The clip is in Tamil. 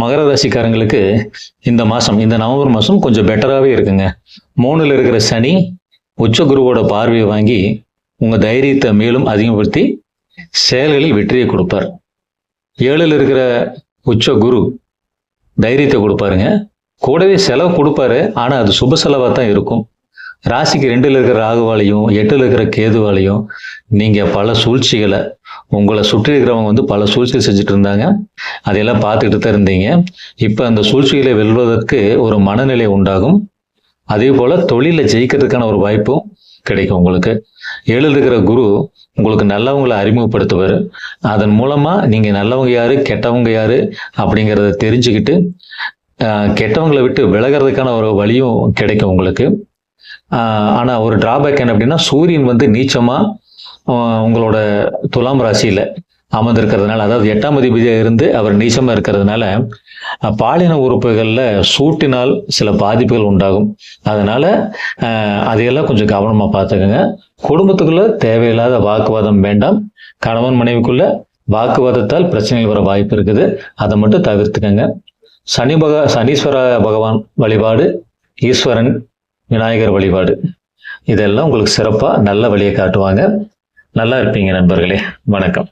மகர ராசிக்காரங்களுக்கு இந்த மாதம் இந்த நவம்பர் மாதம் கொஞ்சம் பெட்டராகவே இருக்குங்க. மூணில் இருக்கிற சனி உச்ச குருவோட பார்வையை வாங்கி உங்கள் தைரியத்தை மேலும் அதிகப்படுத்தி செயல்களில் வெற்றியை கொடுப்பார். ஏழில் இருக்கிற உச்ச குரு தைரியத்தை கொடுப்பாருங்க. கூடவே செலவு கொடுப்பாரு ஆனால் அது சுப செலவாக தான் இருக்கும். ராசிக்கு ரெண்டில் இருக்கிற ராகுவாலையும் எட்டில் இருக்கிற கேதுவாலையும் நீங்கள் பல சூழ்ச்சிகளை உங்களை சுற்றி இருக்கிறவங்க வந்து பல சூழ்ச்சிகள் செஞ்சுட்டு இருந்தாங்க அதையெல்லாம் பார்த்துக்கிட்டு தான் இருந்தீங்க. இப்போ அந்த சூழ்ச்சிகளை வெல்வதற்கு ஒரு மனநிலை உண்டாகும். அதே போல் தொழிலில் ஜெயிக்கிறதுக்கான ஒரு வாய்ப்பும் கிடைக்கும் உங்களுக்கு. எழுதுகிற இருக்கிற குரு உங்களுக்கு நல்லவங்களை அறிமுகப்படுத்துவார். அதன் மூலமாக நீங்கள் நல்லவங்க யார் கெட்டவங்க யார் அப்படிங்கிறத தெரிஞ்சுக்கிட்டு கெட்டவங்களை விட்டு விலகிறதுக்கான ஒரு வழியும் கிடைக்கும் உங்களுக்கு. ஆனால் ஒரு டிராபேக் என்ன அப்படின்னா சூரியன் வந்து நீச்சமாக உங்களோட துலாம் ராசியில அமர்ந்திருக்கிறதுனால அதாவது எட்டாம் அதிபதியாக இருந்து அவர் நீச்சமாக இருக்கிறதுனால பாலின உறுப்புகளில் சூட்டினால் சில பாதிப்புகள் உண்டாகும். அதனால அஹ், அதையெல்லாம் கொஞ்சம் கவனமாக பார்த்துக்கோங்க. குடும்பத்துக்குள்ள தேவையில்லாத வாக்குவாதம் வேண்டாம். கணவன் மனைவிக்குள்ள வாக்குவாதத்தால் பிரச்சனைகள் வர வாய்ப்பு இருக்குது. அதை மட்டும் தவிர்த்துக்கங்க. சனி பக சனீஸ்வர பகவான் வழிபாடு ஈஸ்வரன் விநாயகர் வழிபாடு. இதெல்லாம் உங்களுக்கு சிறப்பாக நல்ல வழியை காட்டுவாங்க. நல்லா இருப்பீங்க நண்பர்களே. வணக்கம்.